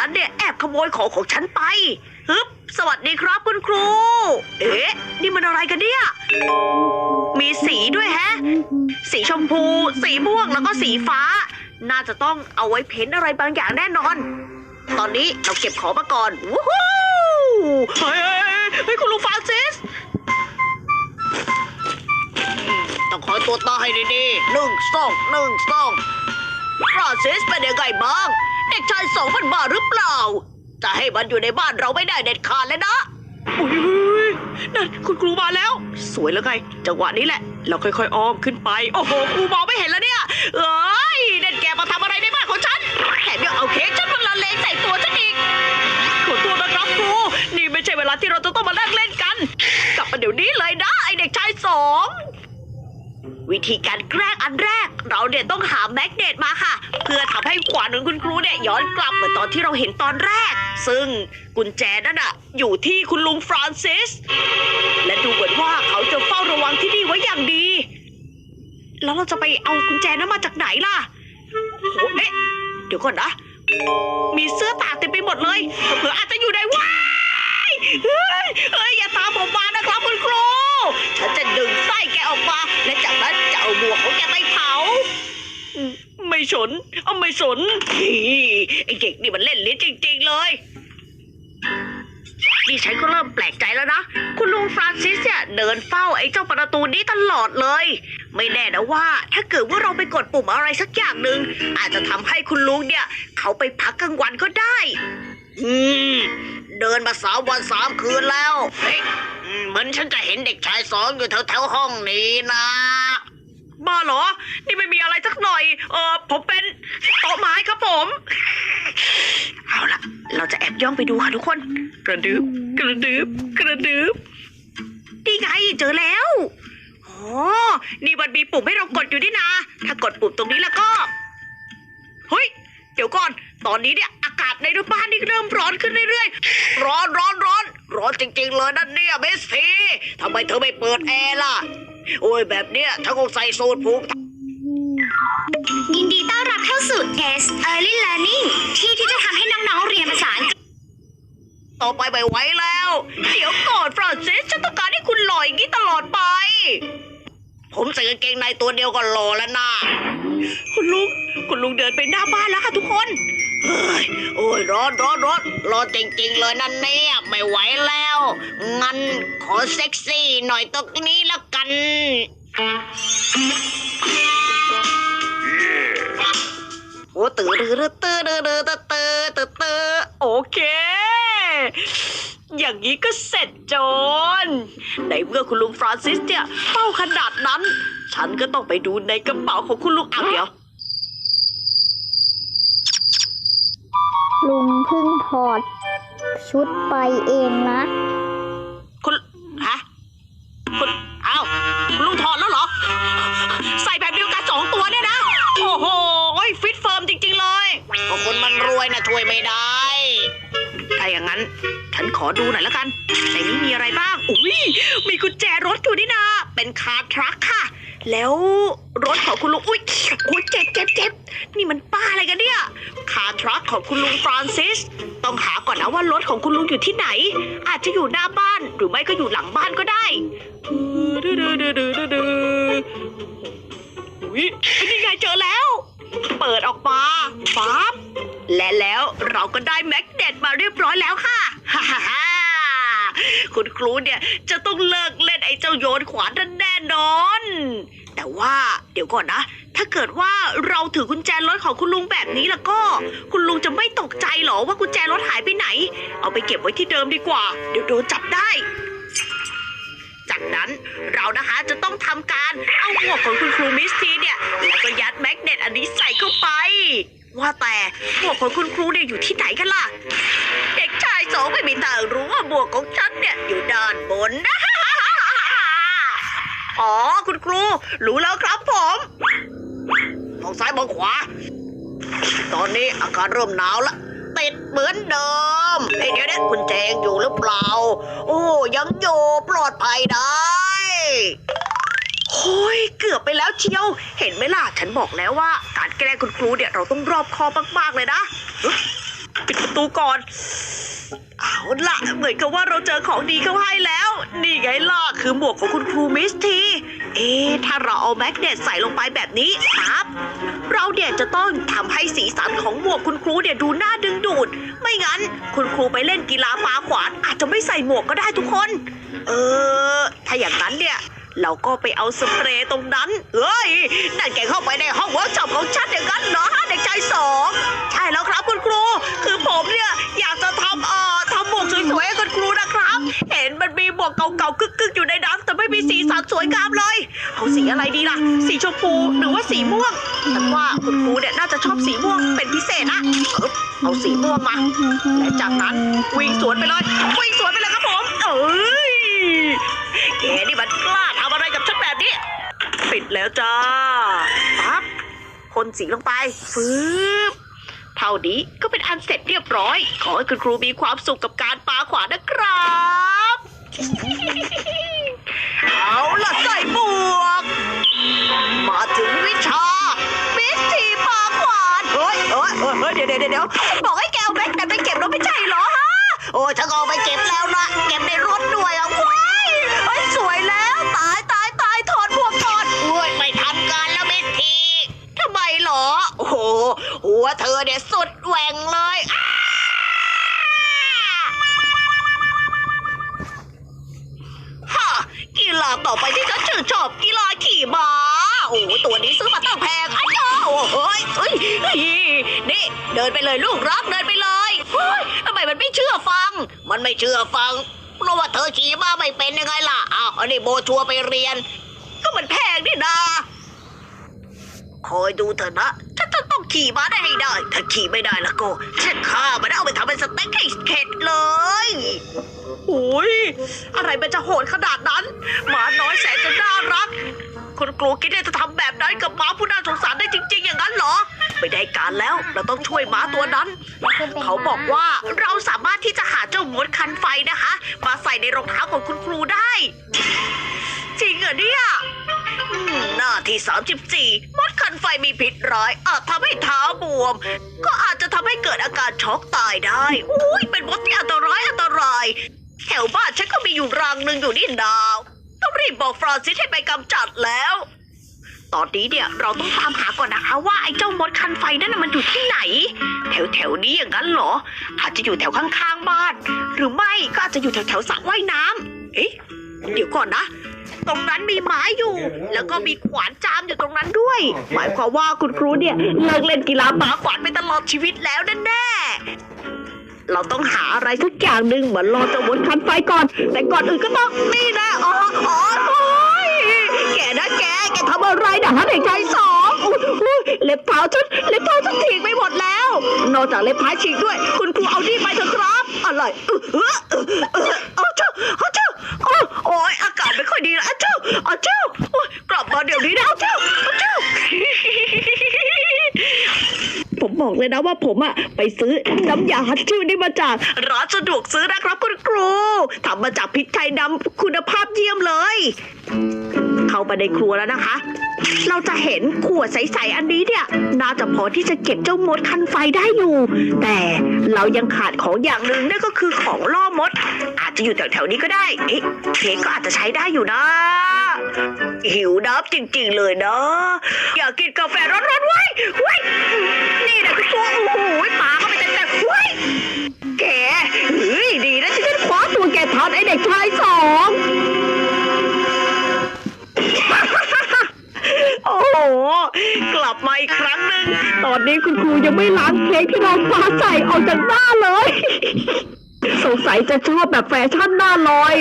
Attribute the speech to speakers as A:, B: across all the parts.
A: นั้นเนี่ยแอบขโมยของของฉันไปฮึบสวัสดีครับคุณครู เอ๊ะ นี่มันอะไรกันเนี่ย มีสีด้วยแฮะ สีชมพู สีม่วงแล้วก็สีฟ้า น่าจะต้องเอาไว้เพ้นอะไรบางอย่างแน่นอน ตอนนี้เราเก็บของมาก่อนวู้ฮู้เฮ้ยเฮ้ยคุณลุงฟรานซิสต้องคอยตัวจตาให้ดีๆหนึ่งสองหนึ่งสองฟรานซิสเป็นยังไงบ้าง เด็กชายสองพันบาทหรือเปล่า จะให้มันอยู่ในบ้านเราไม่ได้เด็ดขาดเลยนะอุ้ยนั่นคุณครูมาแล้ว สวยแล้วไง จังหวะนี้แหละ เราค่อยๆอ้อมขึ้นไป โอ้โหครูมองไม่เห็นแล้วเนี่ย เอ้ยเด็ดแกมาทำอะไรในบ้านของฉันแถมยังเอาเค้กฉันมาละเลงใส่ตัวฉันอีกขอโทษนะครับครูนี่ไม่ใช่เวลาที่เราจะต้องมานั่งเล่นกัน กลับมาเดี๋ยวนี้เลยนะไอเด็กชายสอง วิธีการแกล้งอันแรก เราเนี่ยต้องหาแมกเนตมาค่ะ เพื่อทำให้ขวานของคุณครูเนี่ยย้อนกลับเหมือนตอนที่เราเห็นตอนแรก ซึ่งกุญแจนั่นอะอยู่ที่คุณลุงฟรานซิส และดูเหมือนว่าเขาจะเฝ้าระวังที่นี่ไว้อย่างดี แล้วเราจะไปเอากุญแจนั้นมาจากไหนล่ะโอ้เอ๊ะเดี๋ยวก่อนนะ มีเสื้อตากเต็มไปหมดเลยเผื่ออาจจะอยู่ในว้ายเฮ้ยเฮ้ยอย่าตามผมมานะครับคุณครู ฉันจะดึงไส้แกออกมา และจากนั้นจะเอาหมวกของแกไปเผาอืมไม่สน เอาไม่สนฮีไอเด็กนี่มันเล่นลิ้นจริง ๆ เลยนี่ฉันก็เริ่มแปลกใจแล้วนะ คุณลุงฟรานซิสเนี่ยเดินเฝ้าไอ้เจ้าประตูนี้ตลอดเลย ไม่แน่นะว่า ถ้าเกิดว่าเราไปกดปุ่มอะไรสักอย่างหนึ่งอาจจะทำให้คุณลุงเนี่ย เขาไปพักกลางวันก็ได้ อืม เดินมาสามวันสามคืนแล้วเฮ้ยอืม เหมือนฉันจะเห็นเด็กชายสองอยู่แถวแถวๆห้องนี้นะบ้าเหรอ นี่ไม่มีอะไรสักหน่อย เออผมเป็นโต๊ะไม้ครับผม เอาละเราจะแอบย่องไปดูค่ะทุกคน กระดึบกระดึบกระดึบนี่ไงเจอแล้วอ๋อนี่มันมีปุ่มให้เรากดอยู่นี่นะ ถ้ากดปุ่มตรงนี้แล้วก็ เฮ้ย เดี๋ยวก่อน ตอนนี้เนี่ยอากาศในบ้านนี่เริ่มร้อนขึ้นเรื่อยๆ ร้อนร้อนร้อน ร้อนจริง ๆ เลยนั่นเนี่ยเมสซี่ทำไมเธอไม่เปิดแอร์ล่ะ โอ้ยแบบเนี้ยฉันคงใส่สูทผูก
B: ยินดีต้อนรับเข้าสู่ S Early Learning ที่ที่จะทำให้น้องๆเรียนภาษาอังกฤษ
A: ต่อไปไม่ไหวแล้ว เดี๋ยวก่อนฟรานซิสฉันต้องการให้คุณหล่ออย่างนี้ตลอดไป ผมใส่กางเกงในตัวเดียวก็หล่อแล้วนะคุณลุง คุณลุงเดินไปหน้าบ้านแล้วค่ะทุกคน เฮ้ยโอ้ยร้อนร้อนร้อนร้อนจริง ๆ เลยนั่นเนี่ยไม่ไหวแล้ว งั้นขอเซ็กซี่หน่อยตรงนี้แล้วกัน โอ้ตื่นตื่นตื่นตื่นตื่นตื่นตื่นตื่นตื่นโอเค อย่างนี้ก็เสร็จโจนในเมื่อคุณลุงฟรานซิสเนี่ยเป้าขนาดนั้น ฉันก็ต้องไปดูในกระเป๋าของคุณลุงอะเดี๋ยว
C: ลุงเพิ่งถอด ชุดไปเองนะ
A: คุณฮะคุณอ้าวคุณลุงถอดแล้วเหรอ ใส่แบบเดียวกันสองตัวเนี่ยนะ โอ้โหฟิตเฟิร์มจริง ๆ เลยพวกคุณมันรวยนะช่วยไม่ได้ ถ้าอย่างนั้น ฉันขอดูหน่อยแล้วกันในนี้มีอะไรบ้าง อุ้ยมีกุญแจรถอยู่นี่นะ เป็นคาร์ทรัคค่ะ แล้วรถของคุณลุง อุ้ยอุ้ยเจ็บเจ็บเจ็บนี่มันป้าอะไรกันเนี่ย คาร์ทรัคของคุณลุงฟรานซิส ต้องหาก่อนนะว่ารถของคุณลุงอยู่ที่ไหน อาจจะอยู่หน้าบ้านหรือไม่ก็อยู่หลังบ้านก็ได้ดือดือดือดือดือดืออุ้ยนี่ไงเจอแล้ว เปิดออกมาปั๊บและแล้วเราก็ได้แม็กเดนตมาเรียบร้อยแล้วค่ะ ฮ่าฮ่า คุณครูเนี่ยจะต้องเลิกเล่นไอ้เจ้าโยนขวานนั่นแน่นอน แต่ว่าเดี๋ยวก่อนนะ ถ้าเกิดว่าเราถือกุญแจรถของคุณลุงแบบนี้แล้วก็ คุณลุงจะไม่ตกใจเหรอว่ากุญแจรถหายไปไหน เอาไปเก็บไว้ที่เดิมดีกว่า เดี๋ยวโดนจับได้จากนั้นเรานะคะจะต้องทำการเอาหมวกของคุณครูมิสทีเนี่ยแล้วก็ยัดแมกเนตอันนี้ใส่เข้าไป ว่าแต่หมวกของคุณครูเนี่ยอยู่ที่ไหนกันล่ะ องไม่มีทางรู้ว่าหมวกของฉันเนี่ยอยู่ด้านบนนะอ๋อคุณครู รู้แล้วครับผมมองซ้ายมองขวา ตอนนี้อากาศเริ่มหนาวละติดเหมือนเดิมเฮ้ยเดี๋ยวนี้คุณแจงอยู่หรือเปล่า โอ้ยังอยู่ปลอดภัยได้โอ้ยเกือบไปแล้วเชียว เห็นไหมล่ะ ฉันบอกแล้วว่า การแกล้งคุณครูเนี่ยเราต้องรอบคอบมากๆเลยนะ ปิดประตูก่อน เอาละเหมือนกับว่าเราเจอของดีเข้าให้แล้ว นี่ไงล่ะคือหมวกของคุณครูมิสที เอ๊ะถ้าเราเอาแมกเนตใส่ลงไปแบบนี้ครับเราเนี่ยจะต้องทำให้สีสันของหมวกคุณครูเนี่ยดูน่าดึงดูด ไม่งั้นคุณครูไปเล่นกีฬาปาขวานอาจจะไม่ใส่หมวกก็ได้ทุกคน เออ ถ้าอย่างนั้นเนี่ย เราก็ไปเอาสเปรย์ตรงนั้น เอ้ยนั่นแกเข้าไปในห้องเวิร์กช็อปของฉัน สีอะไรดีล่ะ สีชมพูหรือว่าสีม่วงฉันว่าคุณครูเนี่ยน่าจะชอบสีม่วงเป็นพิเศษนะเออเอาสีม่วงมา และจากนั้นวิ่งสวนไปเลยวิ่งสวนไปเลยครับผมเอ้ยแกนี่มันกล้าทำอะไรกับฉันแบบนี้ ปิดแล้วจ้าปั๊บพ่นสีลงไปฟืบเท่านี้ก็เป็นอันเสร็จเรียบร้อย ขอให้คุณครูมีความสุขกับการปาขวานนะครับ เอาล่ะใส่หมวก มาถึงวิชามิสทีปาขวานเฮ้ยเฮ้ยเฮ้ยเฮ้ยเดี๋ยวเดี๋ยวเดี๋ยวบอกให้แกเอาแบงค์แต่ไปเก็บแล้วไม่ใช่เหรอฮะโอ้ฉันเอาไปเก็บแล้วนะเก็บในรถด้วยอะว้ายเฮ้ยสวยแล้วตายตายตายถอดหมวกก่อนโอ้ยไม่ทำการแล้วมิสทีทำไมเหรอ โอ้โหหัวเธอเนี่ยสุดแหว่งเลยอ้า ต่อไปที่ฉันชื่นชอบกีฬาขี่ม้าโอ้ตัวนี้ซื้อมาตั้งแพงอ้าวโอ้โหยเฮ้ยเฮ้ยนี่เดินไปเลยลูกรักเดินไปเลยเฮ้ยทำไมมันไม่เชื่อฟัง มันไม่เชื่อฟัง เพราะว่าเธอขี่ม้าไม่เป็นยังไงล่ะอ้าวอันนี้โบชัวไปเรียน ก็มันแพงนี่นาคอยดูเถอะนะ ต้องขี่ม้าได้ให้ได้ ถ้าขี่ไม่ได้ล้วก็ฉันฆ่ามันเอาไปทำเป็นสเต็กให้เข็ดเลยโอ้ยอะไรมันจะโหดขนาดนั้นหมาน้อยแสนจะน่ารักคุณครูคิดว่าจะทำแบบนั้นกับหมาผู้น่าสงสารได้จริง ๆ อย่างนั้นเหรอ ไม่ได้การแล้วเราต้องช่วยหมาตัวนั้น เขาบอกว่าเราสามารถที่จะหาเจ้ามดคันไฟนะคะ มาใส่ในรองเท้าของคุณครูได้ จริงเหรอเนี่ย อืมหน้าที่ 34 มดคันไฟมีพิษร้าย อาจทำให้เท้าบวม ก็อาจจะทำให้เกิดอาการช็อกตายได้อุ้ยเป็นมดที่อันตรายอันตราย แถวบ้านฉันก็มีอยู่รังหนึ่งอยู่นี่ดาวต้องรีบบอกฟรานซิสให้ไปกำจัดแล้ว ตอนนี้เนี่ยเราต้องตามหาก่อนนะคะว่าไอ้เจ้ามดคันไฟนั่นน่ะมันอยู่ที่ไหน แถวแถวๆนี้อย่างนั้นเหรอ อาจจะอยู่แถวข้างๆบ้าน หรือไม่ก็อาจจะอยู่แถวแถวๆสระว่ายน้ำเอ๊ะ เดี๋ยวก่อนนะ ตรงนั้นมีไม้อยู่ แล้วก็มีขวานจามอยู่ตรงนั้นด้วย หมายความว่าคุณครูเนี่ยเลิกเล่นกีฬาปาขวานไปตลอดชีวิตแล้วแน่ๆเราต้องหาอะไรสักอย่างหนึ่งเหมือนรอเจะวนคันไฟก่อน แต่ก่อนอื่นก็ต้องนี่นะอ๋ออ๋อโอ้ยแกนะแกแกทำอะไรนะฮะเด็กชายสองอุ๊ยอุ๊ยเล็บเท้าฉันเล็บเท้าฉันฉีกไปหมดแล้ว นอกจากเล็บเท้าฉีกด้วย คุณครูเอานี่ไปเถอะครับอะไรเออเออเออเออเอาเจ้าเอาเจ้าโอ้โอ้ บอกเลยนะว่าผมอะไปซื้อน้ำยาฮัตชิวนี่มาจากร้านสะดวกซื้อนะครับคุณครูทำมาจากพริกไทยดำคุณภาพเยี่ยมเลย เข้าไปในครัวแล้วนะคะ เราจะเห็นขวดใสๆอันนี้เนี่ย น่าจะพอที่จะเก็บเจ้ามดคันไฟได้อยู่ แต่เรายังขาดของอย่างหนึ่งนั่นก็คือของล่อมด อาจจะอยู่แถวๆนี้ก็ได้ เอ๊ะเค้ก็อาจจะใช้ได้อยู่นะ หิวน้ำจริงๆเลยนะ อยากกินกาแฟร้อนๆไว้ไว้นี่นะคือตัวโอ้โหปาเข้าไปเต็มๆไว้แกเฮ้ยดีนะที่ฉันคว้าตัวแกทันไอเด็กชายสองโอ้โห กลับมาอีกครั้งหนึ่งตอนนี้คุณครูยังไม่ล้างเค้กที่เราปาใส่ออกจากหน้าเลย สงสัยจะชอบแบบแฟชั่นหน้าลอย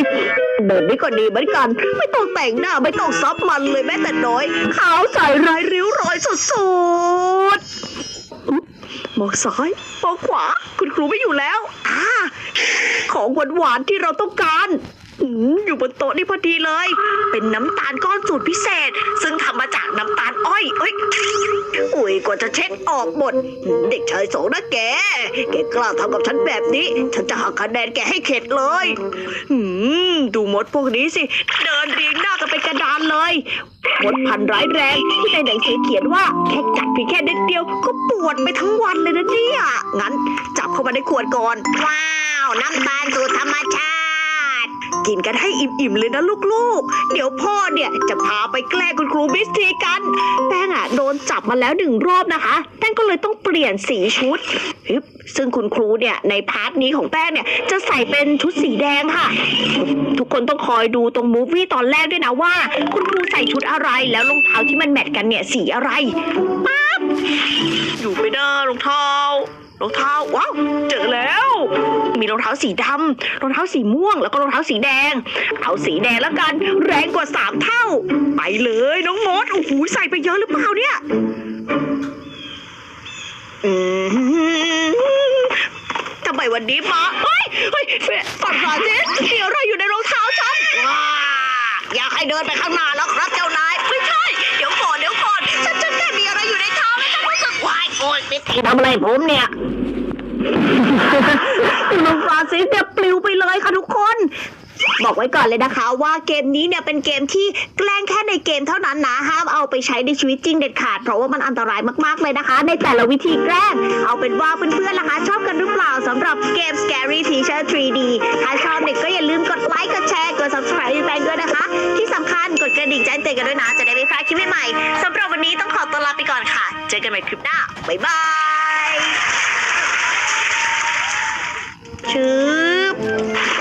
A: แบบนี้ก็ดีเหมือนกัน ไม่ต้องแต่งหน้าไม่ต้องซับมันเลยแม้แต่น้อย ขาวใสไร้ริ้วรอยสุดๆมองซ้ายมองขวา คุณครูไม่อยู่แล้ว อ่า ของหวานๆที่เราต้องการ อืมอยู่บนโต๊ะนี่พอดีเลย เป็นน้ำตาลก้อนสูตรพิเศษ ซึ่งทำมาจากน้ำตาลอ้อยเอ้ยอุ้ยกว่าจะเช็คออกหมด เด็กชายโสนะแก แกกล้าทำกับฉันแบบนี้ ฉันจะหักคะแนนแกให้เข็ดเลยอืมดูมดพวกนี้สิ เดินเรียงหน้ากันเป็นกระดานเลยมดพันร้ายแรงที่ในหนังสือเขียนว่าแค่กัดเพียงแค่นิดเดียวก็ปวดไปทั้งวันเลยนะเนี่ยงั้นจับเข้ามาในขวดก่อน ว้าว น้ำตาลสูตรธรรมชาติ กินกันให้อิ่มๆเลยนะลูกๆ เดี๋ยวพ่อเนี่ยจะพาไปแกล้งคุณครูมิสทีกัน แป้งอะโดนจับมาแล้วหนึ่งรอบนะคะ แป้งก็เลยต้องเปลี่ยนสีชุดฮึบซึ่งคุณครูเนี่ยในพาร์ทนี้ของแป้งเนี่ยจะใส่เป็นชุดสีแดงค่ะ ทุกคนต้องคอยดูตรงมูฟวี่ตอนแรกด้วยนะว่า คุณครูใส่ชุดอะไรแล้วรองเท้าที่มันแมทกันเนี่ยสีอะไรปั๊บอยู่ไม่ได้รองเท้ารองเท้าว้าวเจอแล้ว มีรองเท้าสีดำรองเท้าสีม่วง แล้วก็รองเท้าสีแดง เอาสีแดงแล้วกัน แรงกว่าสามเท่า ไปเลยน้องมดโอ้โหใส่ไปเยอะหรือเปล่าเนี่ยอืมทำไมวันนี้มาเฮ้ยเฮ้ยก่อนก่อนสิมีอะไรอยู่ในรองเท้าฉันว้าอยากให้เดินไปข้างหน้าแล้วครับเจ้านายไม่ใช่ เดี๋ยวก่อนเดี๋ยวก่อนฉันฉันแค่มีอะไรอยู่ในเท้าแล้วฉันรู้สึกวายโอ๊ยพี่ทำอะไรผมเนี่ย น้งฟรานซิสเนี่ยปลิวไปเลยค่ะทุกคน บอกไว้ก่อนเลยนะคะว่าเกมนี้เนี่ยเป็นเกมที่แกล้งแค่ในเกมเท่านั้นนะห้ามเอาไปใช้ในชีวิตจริงเด็ดขาด เพราะว่ามันอันตรายมากๆเลยนะคะ ในแต่ละวิธีแกล้ง เอาเป็นว่าเพื่อนๆล่ะคะ ชอบกันหรือเปล่าสำหรับเกม Scary Teacher 3D ถ้าชอบเด็กก็อย่าลืมกดไลค์กดแชร์กด subscribe ให้แป้งด้วยนะคะ ที่สำคัญกดกระดิ่งแจ้งเตือนกันด้วยนะจะได้ไม่พลาดคลิปใหม่ๆสำหรับวันนี้ต้องขอตัวลาไปก่อนค่ะ เจอกันใหม่คลิปหน้าบ๊ายบาย 绝。